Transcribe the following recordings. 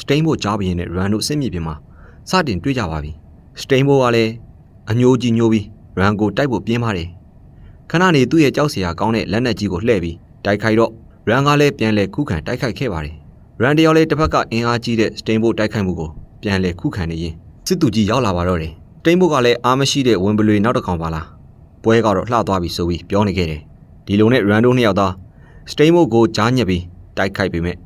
စတိန်ဘိုကြားဘရင်နဲ့ရန်တို့စစ်မြေပြင်မှာစတင်တွေ့ကြပါပြီစတိန်ဘိုကလည်းအညိုကြီးညိုပြီးရန်ကိုတိုက်ဖို့ပြင်းပါတယ်ခဏနေသူ့ရဲ့ကြောက်စရာကောင်းတဲ့လက်နက်ကြီးကိုလှည့်ပြီးတိုက်ခိုက်တော့ရန်ကလည်းပြန်လဲခုခံတိုက်ခိုက်ခဲ့ပါတယ်ရန်တယောက်လည်းတစ်ဖက်ကအင်အားကြီးတဲ့စတိန်ဘိုတိုက်ခိုက်မှုကိုပြန်လဲခုခံနေရင်စစ်သူကြီးရောက်လာပါတော့တယ်စတိန်ဘိုကလည်းအားမရှိတဲ့ဝင်ပလွေနောက်တစ်ကောင်ပါလားပွဲကတော့လှသွားပြီဆိုပြီးပြောနေခဲ့တယ်ဒီလိုနဲ့ရန်တို့နှစ်ယောက်သားစတိန်ဘိုကိုကြားညက်ပြီးတိုက်ခိုက်ပေမဲ့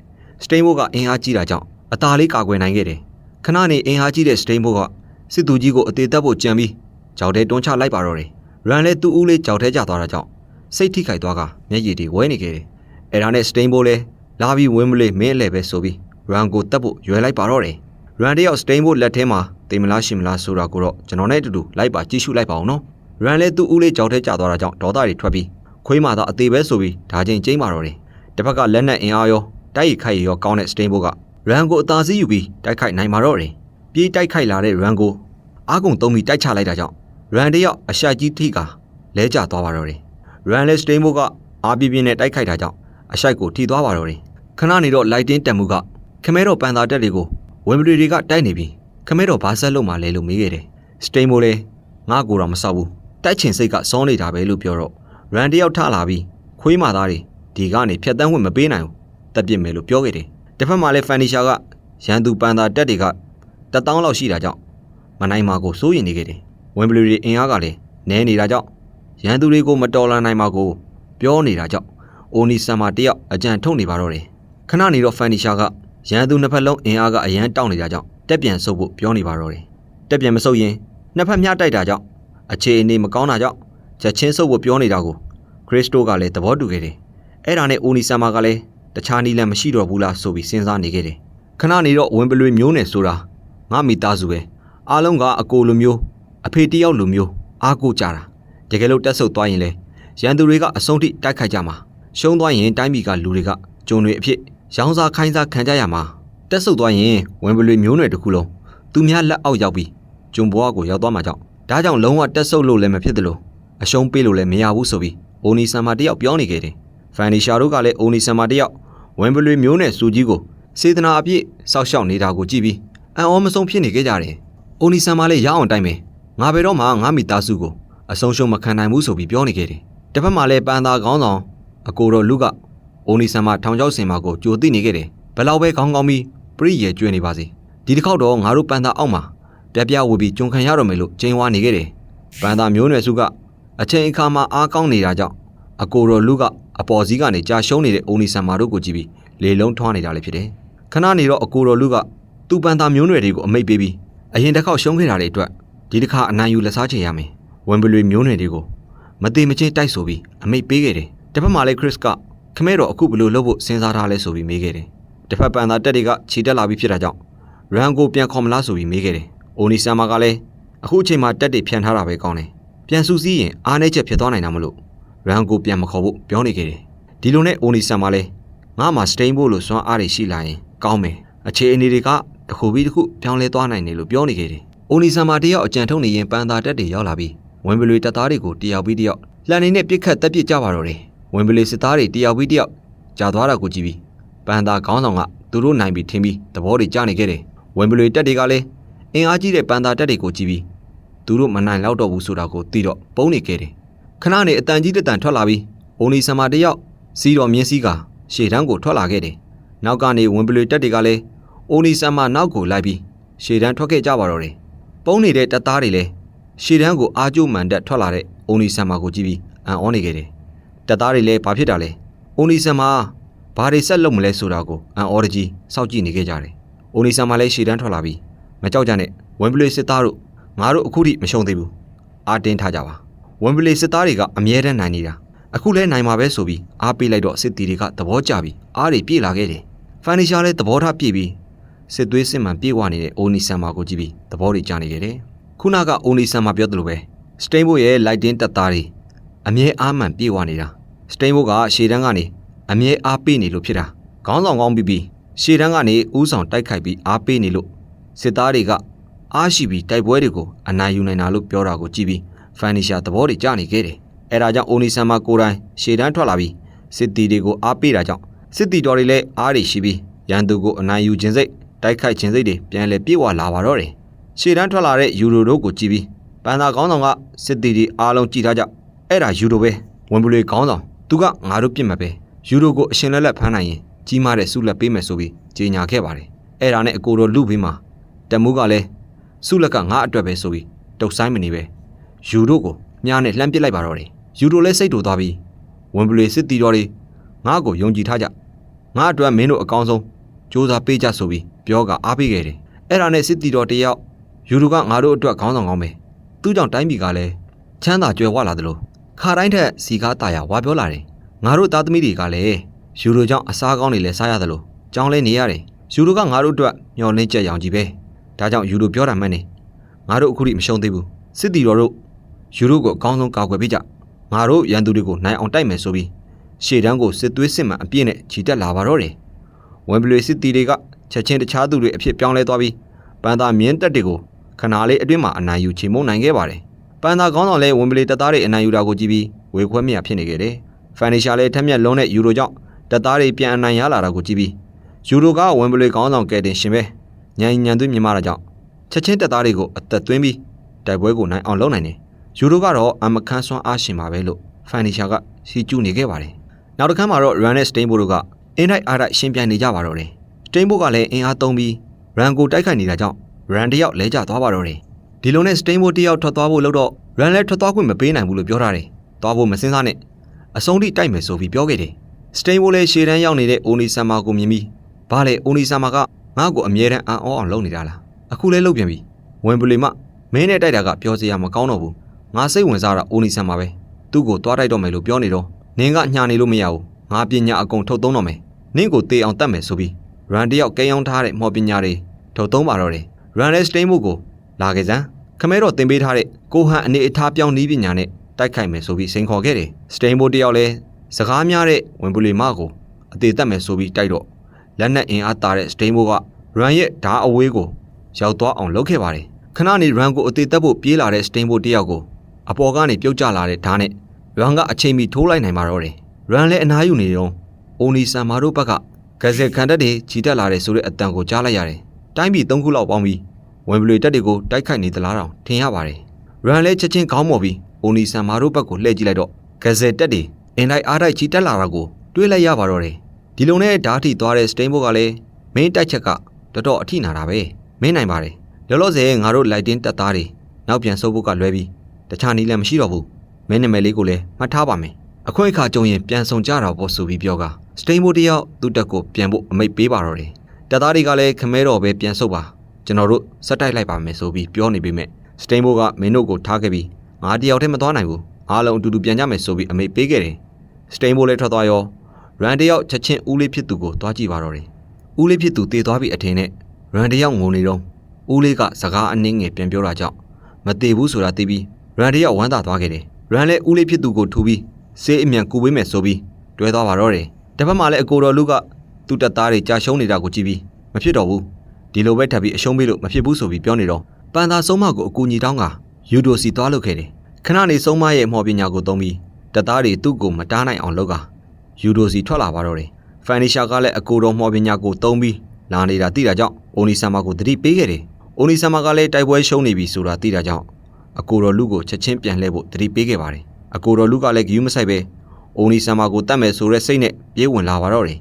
စတိန်ဘိုကအင်အားကြီးတာကြောင့် အသာလေးကာကွယ်နိုင်ခဲ့တယ်ခဏနေအင်အားကြီးတဲ့စတိန်ဘိုကစစ်သူကြီးကိုအသေးသက်ဖို့ကြံပြီးကြောက်တဲ့တွန်းချလိုက်ပါတော့တယ်ရန်လည်းသူ့ဦးလေးကြောက်ထဲကျသွားတာကြောင့်စိတ်ထိခိုက်သွားကမျက်ရည်တွေဝဲနေခဲ့တယ်အဲ့ဒါနဲ့စတိန်ဘိုလည်းလာပြီးဝင်းမလေးမင်းအလဲပဲဆိုပြီးရန်ကိုတက်ဖို့ရွယ်လိုက်ပါတော့တယ်ရန်တယောက်စတိန်ဘိုလက်ထဲမှာတေမလားရှင်မလားဆိုတာကိုတော့ကျွန်တော်နဲ့အတူတူလိုက်ပါကြည့်ရှုလိုက်ပါအောင်နော်ရန်လည်းသူ့ဦးလေးကြောက်ထဲကျသွားတာကြောင့်ဒေါသတွေထွက်ပြီးခွေးမာသာအသေးပဲဆိုပြီးဒါချင်းကျိမ့်ပါတော့တယ်တစ်ဖက်ကလက်နက်အင်အားရောတိုက်ရိုက်ခိုက်ရောကောင်းတဲ့စတိန်ဘိုက ရန်ကိုအသာစီးယူပြီးတိုက်ခိုက်နိုင်ပါတော့တယ်ပြေးတိုက်ခိုက်လာတဲ့ရန်ကိုအာကုန်သုံးပြီးတိုက်ချလိုက်တာကြောင့်ရန်တယောက်အရှာကြီးထိကလဲကျသွားပါတော့တယ်ရန်လက်စတိန်ဘိုကအာပြင်းပြင်းနဲ့တိုက်ခိုက်တာကြောင့်အရှိုက်ကိုထိသွားပါတော့တယ်ခဏနေတော့လိုက်တင်းတက်မှုကခမဲတော်ပန်သာတက်တွေကိုဝင်ပရီတွေကတိုက်နေပြီးခမဲတော်ဘာဆက်လို့မှလဲလို့မေးခဲ့တယ်စတိန်ဘိုလည်းငါကိုတော့မဆောက်ဘူးတိုက်ချင်စိတ်ကစောနေတာပဲလို့ပြောတော့ရန်တယောက်ထလာပြီးခွေးမာသားတွေဒီကနေဖြတ်တန်းဝင်မပေးနိုင်ဘူးတက်ပြစ်မယ်လို့ပြောခဲ့တယ် တစ်ဖက်မှာလည်းဖန်နီရှာကရန်သူပန်သာတက်တွေကတတောင်းလောက်ရှိတာကြောင့်မနိုင်မာကိုစိုးရင်နေခဲ့တယ်ဝင်ပလီတွေအင်အားကလည်းနဲနေတာကြောင့်ရန်သူတွေကိုမတော်လာနိုင်မှာကိုပြောနေတာကြောင့်အိုနီဆန်မာတယောက်အကြံထုတ်နေပါတော့တယ်ခဏနေတော့ဖန်နီရှာကရန်သူနှစ်ဖက်လုံးအင်အားကအရန်တောင့်နေတာကြောင့်တက်ပြန်ဆုပ်ဖို့ပြောနေပါတော့တယ်တက်ပြန်မဆုပ်ရင်နှစ်ဖက်မျှတိုက်တာကြောင့်အခြေအနေမကောင်းတာကြောင့်ချက်ချင်းဆုပ်ဖို့ပြောနေတာကိုခရစ်စတိုကလည်းသဘောတူခဲ့တယ်အဲ့ဒါနဲ့အိုနီဆန်မာကလည်း တခြားနည်းလမ်းမရှိတော့ဘူးလားဆိုပြီးစဉ်းစားနေခဲ့တယ်ခဏနေတော့ဝင်ပလွေမျိုးနယ်ဆိုတာငါမိသားစုပဲအားလုံးကအကိုလိုမျိုးအဖေတယောက်လိုမျိုးအားကိုကြတာတကယ်လို့တက်ဆုပ်သွားရင်လေရန်သူတွေကအဆုံးထိတိုက်ခိုက်ကြမှာရှုံးသွားရင်တိုင်းပြည်ကလူတွေကဂျုံတွေအဖြစ်ရောင်းစားခိုင်းစားခံကြရမှာတက်ဆုပ်သွားရင်ဝင်ပလွေမျိုးနယ်တစ်ခုလုံးသူများလက်အောက်ရောက်ပြီးဂျုံဘွားကိုရောက်သွားမှာကြောင့်ဒါကြောင့်လုံးဝတက်ဆုပ်လို့လည်းမဖြစ်သလိုအရှုံးပေးလို့လည်းမရဘူးဆိုပြီးအိုနီဆန်မာတယောက်ပြောနေခဲ့တယ်ဖန်နီရှာတို့ကလည်းအိုနီဆန်မာတယောက် ဝင်ပလွေမျိုးနယ်စုကြီးကိုစေတနာအပြည့်စောက်ရှောက်နေတာကိုကြည့်ပြီးအံ့ဩမဆုံးဖြစ်နေခဲ့ကြတယ်။အိုနီဆန်မလည်းရအောင်တိုင်းပဲ။ငါဘယ်တော့မှငါမိသားစုကိုအဆုံးရှုံးမခံနိုင်ဘူးဆိုပြီးပြောနေခဲ့တယ်။တစ်ဖက်မှာလည်းပန်သာခေါင်းဆောင်အကိုတော်လူကအိုနီဆန်မထောင်ချောက်စင်မာကိုကြိုသိနေခဲ့တယ်။ဘယ်လောက်ပဲခေါင်းကောင်းပြီးပြည့်ရဲကျွေးနေပါစေ။ဒီတစ်ခေါက်တော့ငါတို့ပန်သာအောက်မှာပြပြဝပြီးကြုံခံရတော့မယ်လို့ကျင်းဝါနေခဲ့တယ်။ပန်သာမျိုးနွယ်စုကအချိန်အခါမှာအားကောင်းနေတာကြောင့် အကိုတော်လူကအပေါ်စီးကနေကြာရှုံးနေတဲ့အိုနီဆန်မာတို့ကိုကြည့်ပြီးလေလုံးထွားနေတာလည်းဖြစ်တယ်။ခဏနေတော့အကိုတော်လူကသူ့ပန်သာမျိုးနွယ်တွေကိုအမိတ်ပေးပြီးအရင်တစ်ခေါက်ရှုံးခဲ့တာတွေအတွက်ဒီတစ်ခါအနိုင်ယူလက်စားချေရမယ်။ဝင်ပလွေမျိုးနွယ်တွေကိုမသေးမချင်းတိုက်ဆိုပြီးအမိတ်ပေးခဲ့တယ်။တစ်ဖက်မှာလည်းခရစ်ကခမဲတော်အခုဘယ်လိုလုပ်ဖို့စဉ်းစားထားလဲဆိုပြီးမေးခဲ့တယ်။တစ်ဖက်ပန်သာတက်တွေကခြေတက်လာပြီးဖြစ်တာကြောင့်ရန်ကိုပြန်ခေါ်မလားဆိုပြီးမေးခဲ့တယ်။အိုနီဆန်မာကလည်းအခုအချိန်မှာတက်တွေဖြန်ထားတာပဲကောင်းတယ်။ပြန်စူးစီးရင်အားနေချက်ဖြစ်သွားနိုင်တာမလို့ ရန်ကိုပြန်မခေါ်ဖို့ပြောနေခဲ့တယ်။ဒီလိုနဲ့အိုနီဆန်မာလည်းငါမှစတိန်ဖို့လို့စွမ်းအားတွေရှိလာရင်ကောင်းမယ်အခြေအနေတွေကတစ်ခုပြီးတစ်ခုပြောင်းလဲသွားနိုင်တယ်လို့ပြောနေခဲ့တယ်။အိုနီဆန်မာတယောက်အကြံထုတ်နေရင်ပန်သာတက်တွေရောက်လာပြီးဝင်ပလွေတပ်သားတွေကိုတယောက်ပြီးတယောက်လှန်နေနဲ့ပြစ်ခတ်တက်ပစ်ကြပါတော့တယ်။ဝင်ပလွေစစ်သားတွေတယောက်ပြီးတယောက်ကြာသွားတာကိုကြည့်ပြီးပန်သာခေါင်းဆောင်ကသူတို့နိုင်ပြီးထင်ပြီးသဘောတွေကျနေခဲ့တယ်။ဝင်ပလွေတက်တွေကလည်းအင်အားကြီးတဲ့ပန်သာတက်တွေကိုကြည့်ပြီးသူတို့မနိုင်တော့တော့ဘူးဆိုတာကိုသိတော့ပုံနေခဲ့တယ်။ ခဏနေအတန်ကြီးတတန်ထွက်လာပြီးအိုနီဆန်မာတယောက်စီးတော်မြင်းစည်းကရှေ့တန်းကိုထွက်လာခဲ့တယ်။နောက်ကနေဝင်ပလွေတက်တွေကလည်းအိုနီဆန်မာနောက်ကိုလိုက်ပြီးရှေ့တန်းထွက်ခဲ့ကြပါတော့တယ်။ပုံနေတဲ့တပ်သားတွေလည်းရှေ့တန်းကိုအာကျိုးမှန်တက်ထွက်လာတဲ့အိုနီဆန်မာကိုကြည့်ပြီးအံ့ဩနေခဲ့တယ်။တပ်သားတွေလည်းဘာဖြစ်တာလဲ။အိုနီဆန်မာဘာတွေဆက်လုပ်မလဲဆိုတာကိုအံ့ဩတကြီးစောင့်ကြည့်နေခဲ့ကြတယ်။အိုနီဆန်မာလည်းရှေ့တန်းထွက်လာပြီးမကြောက်ကြနဲ့ဝင်ပလွေစစ်သားတို့ငါတို့အခုထိမရှုံသေးဘူး။အာတင်းထားကြပါ။ ဝင်ပလွေစစ်သားတွေကအမြဲတမ်းနိုင်နေတာ။အခုလဲနိုင်မှာပဲဆိုပြီးအားပေးလိုက်တော့စစ်တီတွေကသဘောကျပြီးအားတွေပြေးလာခဲ့တယ်။ဖန်နီရှာလည်းသဘောထားပြေးပြီးစစ်သွေးစစ်မှန်ပြေးဝနေတဲ့အိုနီဆန်မာကိုကြည့်ပြီးသဘောတွေကျနေခဲ့တယ်။ခုနကအိုနီဆန်မာပြောသလိုပဲစတိန်ဘိုရဲ့လိုက်တင်းတပ်သားတွေအမြဲအားမှန်ပြေးဝနေတာ။စတိန်ဘိုကရှေ့တန်းကနေအမြဲအားပေးနေလို့ဖြစ်တာ။ခေါင်းဆောင်ကောင်းပြီးပြီးရှေ့တန်းကနေဥဆောင်တိုက်ခိုက်ပြီးအားပေးနေလို့စစ်သားတွေကအားရှိပြီးတိုက်ပွဲတွေကိုအနိုင်ယူနိုင်တာလို့ပြောတာကိုကြည့်ပြီး ဖန်နီရှာသဘောတွေကျနေခဲ့တယ်။အဲဒါကြောင့်အိုနီဆန်မာကိုယ်တိုင်ရှေ့တန်းထွက်လာပြီးစစ်တီတွေကိုအားပေးတာကြောင့်စစ်တီတော်တွေလည်းအားတွေရှိပြီးရန်သူကိုအနိုင်ယူခြင်းစိတ်တိုက်ခိုက်ခြင်းစိတ်တွေပြန်လည်ပြေဝလာပါတော့တယ်ရှေ့တန်းထွက်လာတဲ့ယူရိုတို့ကိုကြည့်ပြီးပန်သာခေါင်းဆောင်ကစစ်တီတွေအားလုံးကြည်ထားကြအဲ့ဒါယူရိုပဲဝင်ပလူခေါင်းဆောင်သူကငါတို့ပြစ်မှာပဲယူရိုကိုအရှင်လက်လက်ဖမ်းနိုင်ရင်ကြီးမားတဲ့ဆုလက်ပေးမယ်ဆိုပြီးကြေညာခဲ့ပါတယ်အဲ့ဒါနဲ့အကိုတော်လူပေးမှာတမူးကလည်းဆုလက်ကငါအတွက်ပဲဆိုပြီးတုတ်ဆိုင်မနေပဲ ယူရိုကိုမြားနဲ့လှမ်းပစ်လိုက်ပါတော့တယ်ယူရိုလည်းစိတ်တူသွားပြီးဝင်ပလူစစ်တီတော်တွေငါ့ကိုယုံကြည်ထားကြငါအတွက်မင်းတို့အကောင်းဆုံးစူးစမ်းပေးကြဆိုပြီးပြောကအားပေးခဲ့တယ်အဲ့ဒါနဲ့စစ်တီတော်တယောက်ယူရိုကငါတို့အတွက်ခေါင်းဆောင်ကောင်းပဲသူ့ကြောင့်တိုင်းပြည်ကလည်းချမ်းသာကြွယ်ဝလာသလိုခါတိုင်းထက်စီကားတာယာဝါပြောလာတယ်ငါတို့သားသမီးတွေကလည်းယူရိုကြောင့်အစားကောင်းတွေလည်းစားရသလိုကြောင်းလဲနေရတယ်ယူရိုကငါတို့အတွက်မျောလင်းချက်ရောင်ကြီးပဲဒါကြောင့်ယူရိုပြောတာမှန်နေငါတို့အခုထိမရှုံးသေးဘူးစစ်တီတော်တို့ ယူရိုကိုအကောင်းဆုံးကာကွယ်ပေးကြငါတို့ရန်သူတွေကိုနိုင်အောင်တိုက်မယ်ဆိုပြီးရှေ့တန်းကိုစစ်သွေးစစ်မှန်အပြည့်နဲ့ခြိတက်လာပါတော့တယ်ဝင်ပလွေစစ်တီတွေကချက်ချင်းတခြားသူတွေအဖြစ်ပြောင်းလဲသွားပြီးပန်သာမြင်းတက်တွေကိုခနာလေးအတွင်းမှာအနိုင်ယူချေမှုန်းနိုင်ခဲ့ပါတယ်ပန်သာကောင်းဆောင်လည်းဝင်ပလီတပ်သားတွေအနိုင်ယူတာကိုကြည့်ပြီးဝေခွဲမြဖြစ်နေခဲ့တယ်ဖန်နီရှာလည်းထက်မြက်လုံးတဲ့ယူရိုကြောင့်တပ်သားတွေပြန်အနိုင်ရလာတာကိုကြည့်ပြီးယူရိုကဝင်ပလီကောင်းဆောင်ကဲတင်ရှင်ပဲညံညံသွင်းမြင်မာတာကြောင့်ချက်ချင်းတပ်သားတွေကိုအသက်သွင်းပြီးတိုက်ပွဲကိုနိုင်အောင်လုပ်နိုင်တယ် ယူရိုကတော့အမခန်းဆွမ်းအားရှင်ပါပဲလို့ဖန်နီရှာကစီကျူနေခဲ့ပါတယ်နောက်တစ်ခါမှာတော့ Run နဲ့ Stain ဘိုတို့ကအင်းတိုက်အားတိုက်ရှင်းပြိုင်နေကြပါတော့တယ်။ Stain ဘိုကလည်းအင်အားသုံးပြီး Run ကိုတိုက်ခိုက်နေတာကြောင့် Run တယောက်လဲကျသွားပါတော့တယ်။ဒီလိုနဲ့ Stain ဘိုတယောက်ထွက်သွားဖို့လို့တော့ Run လည်းထွက်သွားခွင့်မပေးနိုင်ဘူးလို့ပြောထားတယ်။သွားဖို့မစင်းစားနဲ့အဆုံးထိတိုက်မယ်ဆိုပြီးပြောခဲ့တယ်။ Stain ဘိုလည်းရှေ့တန်းရောက်နေတဲ့ Oni Sama ကိုမြင်ပြီးဘာလဲ Oni Sama ကငါ့ကိုအမြဲတမ်းအံ့ဩအောင်လုပ်နေတာလား။အခုလဲလုပ်ပြန်ပြီ။ဝင်ပလီမမင်းနဲ့တိုက်တာကပြောစရာမကောင်းတော့ဘူး။ ငါစိတ်ဝင်စားတာ Oni Sama ပဲ။သူ့ကိုသွားတိုက်တော့မယ်လို့ပြောနေတော့နင်းကညှာနေလို့မရဘူးငါပညာအကုန်ထုတ်သုံးတော့မယ်နင့်ကိုတေအောင်တတ်မယ်ဆိုပြီးရန်တယောက်ကဲယောင်းထားတဲ့မော်ပညာတွေထုတ်သုံးပါတော့တယ်ရန်ရဲ့စတိန်မှုကိုလာခဲ့စမ်းခမဲတော့တင်ပေးထားတဲ့ကိုဟန်အနေအထားပြောင်းနည်းပညာနဲ့တိုက်ခိုက်မယ်ဆိုပြီးစိန်ခေါ်ခဲ့တယ်စတိန်မိုတယောက်လည်းစကားများတဲ့ဝင်ပလီမကိုအသေးတက်မယ်ဆိုပြီးတိုက်တော့လက်နက်အင်အားတာတဲ့စတိန်မိုကရန်ရဲ့ဓာအဝေးကိုရောက်သွားအောင်လုပ်ခဲ့ပါတယ်ခဏနေရန်ကိုအသေးတက်ဖို့ပြေးလာတဲ့စတိန်မိုတယောက်ကို အပေါ်ကနေပြုတ်ကျလာတဲ့ဓာနဲ့ရန်ကအချိန်မီထိုးလိုက်နိုင်ပါတော့တယ်ရန်လည်းအနားယူနေတော့အိုနီဆန်မာတို့ဘက်ကဂဇက်ခံတက်တွေခြိတက်လာတယ်ဆိုတဲ့အတန်ကိုကြားလိုက်ရတယ်။တိုင်းပြည်၃ခုလောက်ပေါင်းပြီးဝင်ပလွေတက်တွေကိုတိုက်ခိုက်နေသလားတောင်ထင်ရပါတယ်။ရန်လည်းချက်ချင်းခေါင်းမော်ပြီးအိုနီဆန်မာတို့ဘက်ကိုလှည့်ကြည့်လိုက်တော့ဂဇက်တက်တွေအင်လိုက်အားတိုက်ခြိတက်လာတာကိုတွေးလိုက်ရပါတော့တယ်။ဒီလိုနဲ့ဓာတ်ထိသွားတဲ့စတိန်ဘုတ်ကလည်းမင်းတိုက်ချက်ကတော်တော်အထိနာတာပဲ။မင်းနိုင်ပါတယ်။လောလောဆယ်ငါတို့လိုက်တင်းတက်သားတွေနောက်ပြန်ဆုပ်ဖို့ကလွဲပြီး တခြားနည်းလည်းမရှိတော့ဘူး။မင်းနာမည်လေးကိုလည်းမှတ်ထားပါမယ်။အခွင့်အခါကြုံရင်ပြန်ဆောင်ကြတာပေါ့ဆိုပြီးပြောကစတိန်မိုတယောက်သူ့တက်ကိုပြန်ဖို့အမိတ်ပေးပါတော့တယ်တပ်သားတွေကလည်းခမဲတော်ပဲပြန်ဆုတ်ပါကျွန်တော်တို့စက်တိုက်လိုက်ပါမယ်ဆိုပြီးပြောနေပေမဲ့စတိန်မိုကမင်းတို့ကိုထားခဲ့ပြီးငါတယောက်တည်းမသွားနိုင်ဘူးအားလုံးအတူတူပြန်ကြမယ်ဆိုပြီးအမိတ်ပေးခဲ့တယ်စတိန်မိုလည်းထွက်သွားရောရန်တယောက်ချက်ချင်းဦးလေးဖြစ်သူကိုသွားကြည့်ပါတော့တယ်ဦးလေးဖြစ်သူတည်သွားပြီအထင်နဲ့ရန်တယောက်ငုံနေတော့ဦးလေးကစကားအနှင်းငယ်ပြန်ပြောတာကြောင့်မတည်ဘူးဆိုတာသိပြီး ရန်တယောက်ဝမ်းသာသွားခဲ့တယ်ရန်လည်းဦးလေးဖြစ်သူကိုထူပြီးဆေးအမြန်ကူပေးမယ်ဆိုပြီးတွဲသွားပါတော့တယ်။တစ်ဖက်မှာလည်းအကိုတော်လူကသူ့တပ်သားတွေကြာရှုံးနေတာကိုကြည့်ပြီးမဖြစ်တော့ဘူး။ဒီလိုပဲထပ်ပြီးအရှုံးပေးလို့မဖြစ်ဘူးဆိုပြီးပြောနေတော့ပန်သာဆုံးမကိုအကူညီတောင်းကယူဒိုစီသွားလုပ်ခဲ့တယ်။ခဏနေဆုံးမရဲ့မော်ပညာကိုသုံးပြီးတပ်သားတွေသူ့ကိုမတားနိုင်အောင်လုပ်ကယူဒိုစီထွက်လာပါတော့တယ်။ဖန်နီရှာကလည်းအကိုတော်မော်ပညာကိုသုံးပြီးလာနေတာသိတာကြောင့်အိုနီဆာမာကိုတတိပေးခဲ့တယ်။အိုနီဆာမာကလည်းတိုက်ပွဲရှုံးနေပြီဆိုတာသိတာကြောင့် အကိုတော်လူကိုချက်ချင်းပြန်လှည့်ဖို့တတိပေးခဲ့ပါတယ်။အကိုတော်လူကလည်းဂယူးမဆိုင်ပဲအိုနီဆာမာကိုတတ်မယ်ဆိုတဲ့စိတ်နဲ့ပြေးဝင်လာပါတော့တယ်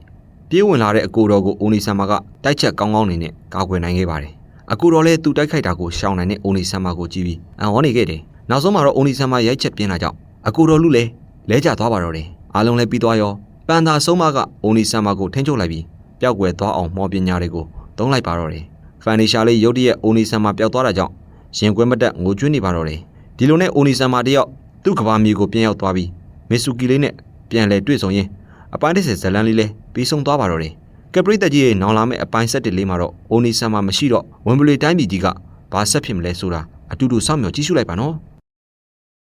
ပြေးဝင်လာတဲ့အကိုတော်ကိုအိုနီဆာမာကတိုက်ချက်ကောင်းကောင်းနေနဲ့ကာကွယ်နိုင်ခဲ့ပါတယ်အကိုတော်လည်းသူတိုက်ခိုက်တာကိုရှောင်နိုင်တဲ့အိုနီဆာမာကိုကြည့်ပြီးအံ့ဩနေခဲ့တယ်နောက်ဆုံးမှာတော့အိုနီဆာမာရိုက်ချက်ပြင်းလာကြောင့်အကိုတော်လူလည်းလဲကျသွားပါတော့တယ်အားလုံးလည်းပြီးသွားရောပန်သာဆုံးမကအိုနီဆာမာကိုထင်းချုပ်လိုက်ပြီးပျောက်ကွယ်သွားအောင်မော်ပညာတွေကိုသုံးလိုက်ပါတော့တယ်ဖန်နီရှာလေးရုတ်တရက်အိုနီဆာမာပျောက်သွားတာကြောင့် ရင်ကွဲမတက်ငိုကြွေးနေပါတော့တယ်ဒီလိုနဲ့အိုနီဆာမာတယောက်သူ့ကဘာမြေကိုပြန်ရောက်သွားပြီးမီဆူကီလေးနဲ့ပြန်လဲတွေ့ဆုံရင်းအပိုင်းတစ်ဆယ်ဇလန်းလေးလဲပြီးဆုံးသွားပါတော့တယ်ကပရိသတ်ကြီးရဲ့နောင်လာမဲ့အပိုင်းဆက်တစ်လေးမှာတော့အိုနီဆန်မှာမရှိတော့ဝင်ဘလီတိုင်းပြည်ကြီးကဘာဆက်ဖြစ်မလဲဆိုတာအတူတူစောင့်မျှော်ကြည့်ရှုလိုက်ပါနော်